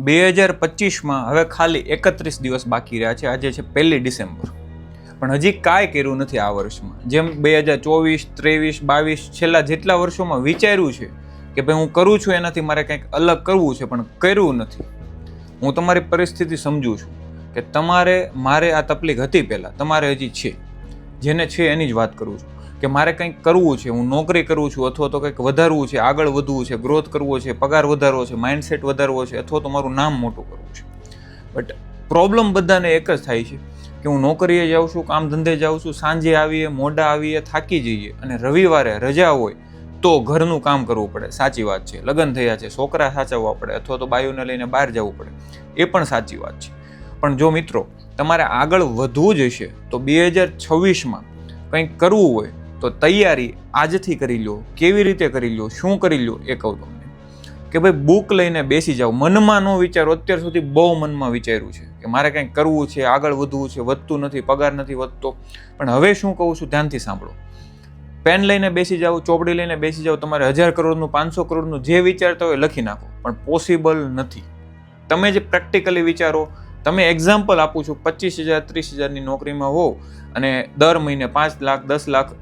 બે હજાર પચીસમાં હવે ખાલી એકત્રીસ દિવસ બાકી રહ્યા છે. આજે છે પહેલી ડિસેમ્બર. પણ હજી કાંઈ કર્યું નથી આ વર્ષમાં. જેમ બે હજાર ચોવીસ, ત્રેવીસ, બાવીસ છેલ્લા જેટલા વર્ષોમાં વિચાર્યું છે કે ભાઈ હું કરું છું એનાથી મારે કંઈક અલગ કરવું છે, પણ કર્યું નથી. હું તમારી પરિસ્થિતિ સમજું છું કે તમારે, મારે આ તકલીફ હતી પહેલાં. તમારે હજી છે. જેને છે એની જ વાત કરું છું. કે મારે કંઈક કરવું છે, હું નોકરી કરું છું અથવા તો કંઈક વધારવું છે, આગળ વધવું છે ગ્રોથ કરવો છે, પગાર વધારવો છે માઇન્ડસેટ વધારવો છે અથવા તો મારું નામ મોટું કરવું છે. બટ પ્રોબ્લેમ બધાને એક જ થાય છે કે હું નોકરીએ જાઉં છું, કામ ધંધે જાઉં છું, સાંજે આવીએ, મોડા આવીએ, થાકી જઈએ અને રવિવારે રજા હોય તો ઘરનું કામ કરવું પડે. સાચી વાત છે. લગ્ન થયા છે, છોકરા સાચવવા પડે અથવા તો બાયુને લઈને બહાર જવું પડે. એ પણ સાચી વાત છે. પણ જો મિત્રો, તમારે આગળ વધવું જ હશે તો બે હજાર છવ્વીસમાં કંઈક કરવું હોય તો તૈયારી આજથી કરી લો કેવી રીતે કરી લો શું કરી લો એ કહું તમને. કે ભાઈ બુક લઈને બેસી જાઓ. મનમાં ન વિચારો, અત્યાર સુધી બહુ મનમાં વિચાર્યું છે કે મારે કંઈક કરવું છે, આગળ વધવું છે, વધતું નથી, પગાર નથી વધતો. પણ હવે શું કહું છું ધ્યાનથી સાંભળો. પેન લઈને બેસી જાઓ, ચોપડી લઈને બેસી જાઓ, તમારે હજાર કરોડનું, પાંચસો કરોડનું જે વિચારતા હોય લખી નાખો. પણ પોસિબલ નથી. તમે જે પ્રેક્ટિકલી વિચારો તમે એક્ઝામ્પલ આપું છું, પચીસ હજાર, ત્રીસ હજારની નોકરીમાં હો અને દર મહિને પાંચ લાખ, દસ લાખ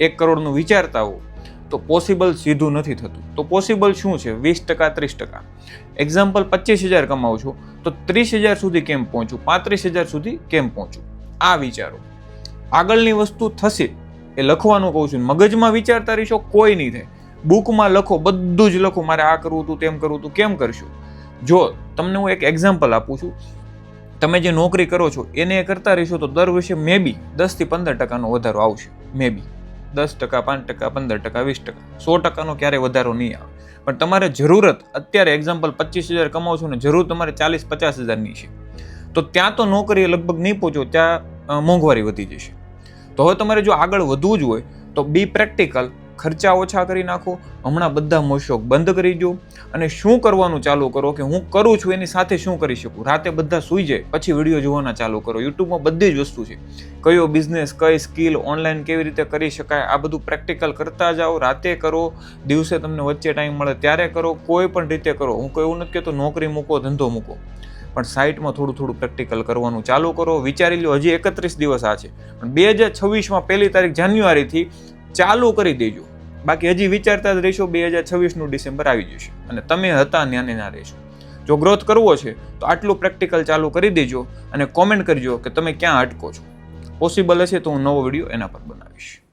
એક કરોડનું વિચારતા હો તો પોસિબલ સીધું નથી થતું. તો પોસિબલ શું છે? વીસ ટકા, ત્રીસ ટકા. એક્ઝામ્પલ પચીસ હજાર કમાવું છું, તો ત્રીસ હજાર સુધી કેમ પહોંચું? પાંત્રીસ હજાર સુધી કેમ પહોંચું? આ વિચારો. આગળની વસ્તુ થશે એ લખવાનું કહું છું. મગજમાં વિચારતા રહીશો, કોઈ નહીં થાય. બુકમાં લખો, બધું જ લખો. મારે આ કરવું હતું, તેમ કરવું હતું, કેમ કરશો? જો તમને હું એક એક્ઝામ્પલ આપું છું. તમે જે નોકરી કરો છો, એને કરતા રહેશો તો દર વર્ષે મે બી દસથી પંદર ટકાનો વધારો આવશે. મે બી દસ ટકા, પાંચ ટકા, પંદર ટકા, વીસ ટકા. સો ટકાનો ક્યારેય વધારો નહીં આવે. પણ તમારે જરૂરત, અત્યારે એક્ઝામ્પલ પચીસ હજાર કમાવો છો ને, જરૂર તમારે ચાલીસ પચાસ હજારની છે. તો ત્યાં તો નોકરી લગભગ નહીં પહોંચો, ત્યાં મોંઘવારી વધી જશે. તો હવે તમારે જો આગળ વધવું જ હોય, તો બી પ્રેક્ટિકલ ખર્ચા ઓછા કરી નાખો, હમણાં બધા મોશોક બંધ કરી દો અને શું કરવાનું ચાલુ કરો કે હું કરું છું એની સાથે શું કરી શકું? રાતે બધા સૂઈ જાય, પછી વીડિયો જોવાના ચાલુ કરો. યુટ્યુબમાં બધી જ વસ્તુ છે. કયો બિઝનેસ કઈ સ્કિલ ઓનલાઈન કેવી રીતે કરી શકાય, આ બધું પ્રેક્ટિકલ કરતા જાઓ, રાતે કરો, દિવસે તમને વચ્ચે ટાઈમ મળે ત્યારે કરો, કોઈ પણ રીતે કરો. હું કોઈ એવું નથી કહેતો, નોકરી મૂકો, ધંધો મૂકો. પણ સાઇટમાં થોડું થોડું પ્રેક્ટિકલ કરવાનું ચાલુ કરો. વિચારી લો હજી એકત્રીસ દિવસ આ છે. પણ બે હજાર છવ્વીસમાં પહેલી તારીખ જાન્યુઆરીથી ચાલુ કરી દેજો. બાકી હજી વિચારતા જ રહેશો બે હજાર છવ્વીસનું ડિસેમ્બર આવી જશે. અને તમે હતા ત્યાં ના રહેશો. જો ગ્રોથ કરવો છે, તો આટલું પ્રેક્ટિકલ ચાલુ કરી દેજો અને કોમેન્ટ કરજો કે તમે ક્યાં અટકો છો. પોસિબલ હશે તો હું નવો વીડિયો એના પર બનાવીશ.